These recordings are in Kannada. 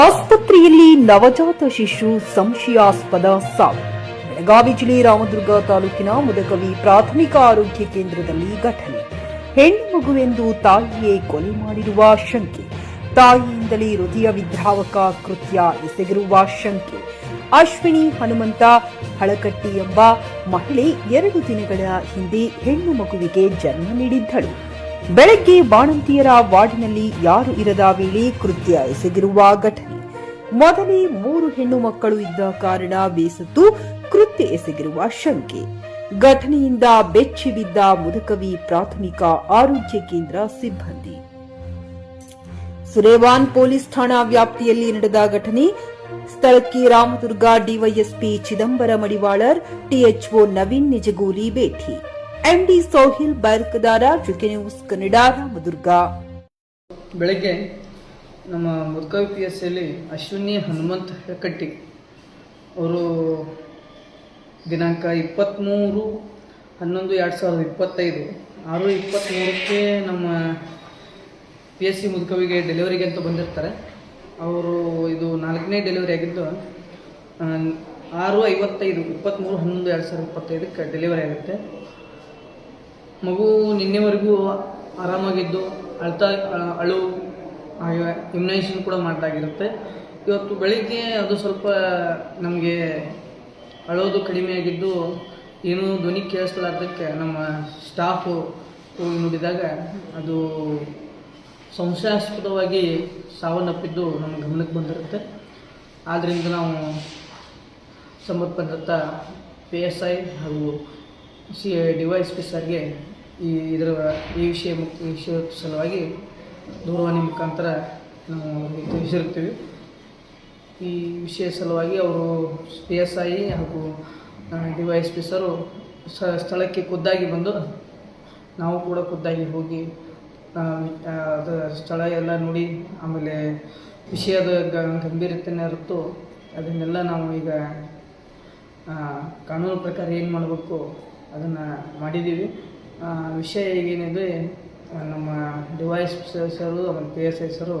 ಆಸ್ಪತ್ರೆಯಲ್ಲಿ ನವಜಾತ ಶಿಶು ಸಂಶಯಾಸ್ಪದ ಸಾವು. ಬೆಳಗಾವಿ ಜಿಲ್ಲೆ ರಾಮದುರ್ಗ ತಾಲೂಕಿನ ಮುದಕವಿ ಪ್ರಾಥಮಿಕ ಆರೋಗ್ಯ ಕೇಂದ್ರದಲ್ಲಿ ಘಟನೆ. ಹೆಣ್ಣು ಮಗುವೆಂದು ತಾಯಿಯೇ ಕೊಲೆ ಮಾಡಿರುವ ಶಂಕೆ. ತಾಯಿಯಿಂದಲೇ ಹೃದಯ ವಿದ್ರಾವಕ ಕೃತ್ಯ ಎಸಗಿರುವ ಶಂಕೆ. ಅಶ್ವಿನಿ ಹನುಮಂತ ಹಳಕಟ್ಟಿ ಎಂಬ ಮಹಿಳೆ ಎರಡು ದಿನಗಳ ಹಿಂದೆ ಹೆಣ್ಣು ಮಗುವಿಗೆ ಜನ್ಮ ನೀಡಿದ್ದಳು. ಬೆಳಗ್ಗೆ ಬಾಣಂತಿಯರ ವಾರ್ಡಿನಲ್ಲಿ ಯಾರು ಇರದ ವೇಳೆ ಕೃತ್ಯ ಎಸಗಿರುವ ಘಟನೆ. ಮೊದಲೇ ಮೂರು ಹೆಣ್ಣು ಮಕ್ಕಳು ಇದ್ದ ಕಾರಣ ಬೇಸತ್ತು ಕೃತ್ಯ ಎಸಗಿರುವ ಶಂಕೆ. ಘಟನೆಯಿಂದ ಬೆಚ್ಚಿ ಬಿದ್ದ ಮುದಕವಿ ಪ್ರಾಥಮಿಕ ಆರೋಗ್ಯ ಕೇಂದ್ರ ಸಿಬ್ಬಂದಿ. ಸುರೇವಾನ್ ಪೊಲೀಸ್ ಠಾಣಾ ವ್ಯಾಪ್ತಿಯಲ್ಲಿ ನಡೆದ ಘಟನೆ. ಸ್ಥಳಕ್ಕೆ ರಾಮದುರ್ಗ ಡಿವೈಎಸ್ಪಿ ಚಿದಂಬರ ಮಡಿವಾಳರ್ ಟಿಎಚ್ಒ ನವೀನ್ ನಿಜಗೂರಿ ಭೇಟಿ. ಎಂಡಿ ಸೋಹಿಲ್ ಬಾರ್ಕದಾರ ಜೊತೆ ನ್ಯೂಸ್ ಕನ್ನಡ ರಾಮದುರ್ಗ. ಬೆಳಗ್ಗೆ ನಮ್ಮ ಮುದ್ಕವಿ ಪಿ ಎಸ್ ಸಿಯಲ್ಲಿ ಅಶ್ವಿನಿ ಹನುಮಂತ್ ಹೆಕಟ್ಟಿ ಅವರು ದಿನಾಂಕ ಇಪ್ಪತ್ತ್ಮೂರು ಹನ್ನೊಂದು ಎರಡು ಸಾವಿರದ ಇಪ್ಪತ್ತೈದು, ಆರು ಇಪ್ಪತ್ತ್ಮೂರಕ್ಕೆ ನಮ್ಮ ಪಿ ಎಸ್ ಸಿ ಮುದ್ಕವಿಗೆ ಡೆಲಿವರಿಗೆ ಅಂತ ಬಂದಿರ್ತಾರೆ. ಅವರು ಇದು ನಾಲ್ಕನೇ ಡೆಲಿವರಿ ಆಗಿದ್ದು ಆರು ಐವತ್ತೈದು ಇಪ್ಪತ್ತ್ಮೂರು ಹನ್ನೊಂದು ಎರಡು ಸಾವಿರದ ಇಪ್ಪತ್ತೈದಕ್ಕೆ ಡೆಲಿವರಿ ಆಗುತ್ತೆ. ಮಗು ನಿನ್ನೆವರೆಗೂ ಆರಾಮಾಗಿದ್ದು, ಅಳ್ತಾ ಅಳು ಹಾಗೆ ಇಮ್ಯುನೈಸೇಷನ್ ಕೂಡ ಮಾಡ್ತಾಗಿರುತ್ತೆ ಇವತ್ತು ಬೆಳಿಗ್ಗೆ ಅದು ಸ್ವಲ್ಪ ನಮಗೆ ಅಳೋದು ಕಡಿಮೆ ಆಗಿದ್ದು, ಏನೂ ಧ್ವನಿ ಕೇಳಿಸ್ಲಾರ್ದಕ್ಕೆ ನಮ್ಮ ಸ್ಟಾಫು ಹೋಗಿ ನೋಡಿದಾಗ ಅದು ಸಂಶಯಾಸ್ಪದವಾಗಿ ಸಾವನ್ನಪ್ಪಿದ್ದು ನಮ್ಮ ಗಮನಕ್ಕೆ ಬಂದಿರುತ್ತೆ. ಆದ್ದರಿಂದ ನಾವು ಸಂಬಂಧಪಟ್ಟಂಥ ಪಿ ಎಸ್ ಐ ಹಾಗೂ ಸಿ ಡಿವೈಸ್ ಪಿ ಸರ್ಗೆ ಈ ಇದರ ಈ ವಿಷಯ ಮುಖ ವಿಷಯ ಸಲುವಾಗಿ ದೂರವಾಣಿ ಮುಖಾಂತರ ನಾವು ತಿಳಿಸಿರುತ್ತೇವೆ. ಈ ವಿಷಯ ಸಲುವಾಗಿ ಅವರು ಪಿ ಎಸ್ ಐ ಹಾಗೂ ಎಸ್ ಪಿ ಸರು ಸ್ಥಳಕ್ಕೆ ಖುದ್ದಾಗಿ ಬಂದು ನಾವು ಕೂಡ ಖುದ್ದಾಗಿ ಹೋಗಿ ಅದು ಸ್ಥಳ ಎಲ್ಲ ನೋಡಿ, ಆಮೇಲೆ ವಿಷಯದ ಗಂಭೀರತೆಯನ್ನು ಅರಿತು ಅದನ್ನೆಲ್ಲ ನಾವು ಈಗ ಕಾನೂನು ಪ್ರಕಾರ ಏನು ಮಾಡಬೇಕು ಅದನ್ನು ಮಾಡಿದ್ದೀವಿ. ವಿಷಯ ಆ, ನಮ್ಮ ಡಿವೈಸ್ ಸದಸ್ಯರು ನಮ್ಮ ಪಿ ಎಸ್ ಐ ಸರು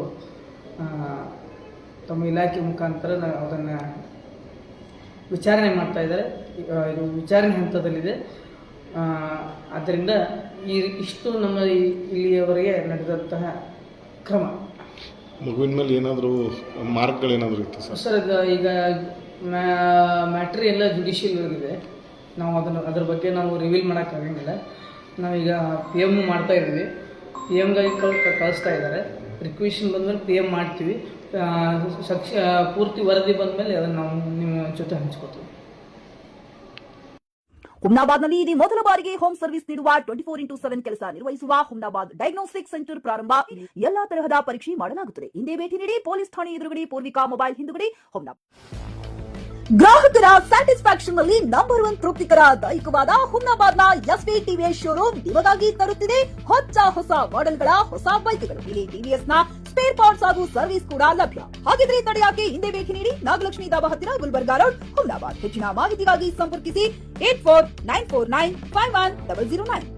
ತಮ್ಮ ಇಲಾಖೆ ಮುಖಾಂತರ ಅದನ್ನು ವಿಚಾರಣೆ ಮಾಡ್ತಾ ಇದ್ದಾರೆ. ಇದು ವಿಚಾರಣೆ ಹಂತದಲ್ಲಿದೆ. ಆದ್ದರಿಂದ ಈ ಇಷ್ಟು ನಮ್ಮ ಇಲ್ಲಿಯವರೆಗೆ ನಡೆದಂತಹ ಕ್ರಮ. ಮಗುವಿನ ಮೇಲೆ ಏನಾದರೂ ಮಾರ್ಕ್ಗಳೇನಾದರೂ ಇತ್ತು ಸರ್? ಸರ್ ಈಗ ಈಗ ಮ್ಯಾಟ್ರಿ ಎಲ್ಲ ಜುಡಿಷಿಯಲ್ ಇದೆ. ನಾವು ಅದನ್ನು ಅದ್ರ ಬಗ್ಗೆ ನಾವು ರಿವೀಲ್ ಮಾಡೋಕ್ಕಾಗಂಗಿಲ್ಲ ನಾವೀಗ ಪಿ ಎಂ ಮಾಡ್ತಾ ಇದ್ದೀವಿ. ಪಿ ಎಮ್ಗಾಗಿ ಕಳ್ ಕಳಿಸ್ತಾ ಇದ್ದಾರೆ. ರಿಕ್ವೆಷನ್ ಬಂದಮೇಲೆ ಪಿ ಎಂ ಮಾಡ್ತೀವಿ. ಸಕ್ಷ ಪೂರ್ತಿ ವರದಿ ಬಂದಮೇಲೆ ಅದನ್ನು ನಾವು ನಿಮ್ಮ ಜೊತೆ ಹಂಚ್ಕೋತೀವಿ. ಹುಮ್ನಾಬಾದ್ನಲ್ಲಿ ಇದೇ ಮೊದಲ ಬಾರಿಗೆ ಹೋಮ್ ಸರ್ವಿಸ್ ನೀಡುವ ಟ್ವೆಂಟಿ ಫೋರ್ ಇಂಟು ಸೆವೆನ್ ಕೆಲಸ ನಿರ್ವಹಿಸುವ ಹುಮ್ನಾಬಾದ್ ಡಯಾಗ್ನೋಸ್ಟಿಕ್ ಸೆಂಟರ್ ಪ್ರಾರಂಭ. ಎಲ್ಲಾ ತರಹದ ಪರೀಕ್ಷೆ ಮಾಡಲಾಗುತ್ತದೆ. ಹಿಂದೆ ಭೇಟಿ ನೀಡಿ, ಪೊಲೀಸ್ ಠಾಣೆ ಎದುರುಗಡೆ, ಪೂರ್ವಿಕಾ ಮೊಬೈಲ್ ಹಿಂದುಗಡೆ, ಹುಮ್ನಾಬಾದ್. ಗ್ರಾಹಕರ ಸ್ಯಾಟಿಸ್ಫ್ಯಾಕ್ಷನ್ನಲ್ಲಿ ನಂಬರ್ ಒನ್ ತೃಪ್ತಿಕರ ದೈಹಿಕವಾದ ನ ಎಸ್ವಿ ಟಿವಿಎಸ್ ಶೋರೂಮ್ ನಿಮಗಾಗಿ ತರುತ್ತಿದೆ. ಹೊಚ್ಚ ಹೊಸ ಮಾಡೆಲ್ಗಳ ಹೊಸ ಬೈಕ್ಗಳು. ಇಲ್ಲಿ ಟಿವಿಎಸ್ನ ಸ್ಪೇರ್ ಪಾರ್ಟ್ಸ್ ಹಾಗೂ ಸರ್ವಿಸ್ ಕೂಡ ಲಭ್ಯ. ಹಾಗಿದ್ರೆ ತಡೆಯಾಕೆ ಹಿಂದೆ ಭೇಟಿ ನೀಡಿ? ನಾಗಲಕ್ಷ್ಮಿ ದಾಬಾ ಹತ್ತಿರ ಗುಲ್ಬರ್ಗಾ ರೋಡ್ ಹುಮ್ನಾಬಾದ್. ಹೆಚ್ಚಿನ ಮಾಹಿತಿಗಾಗಿ ಸಂಪರ್ಕಿಸಿ eight four nine four nine five one double zero nine.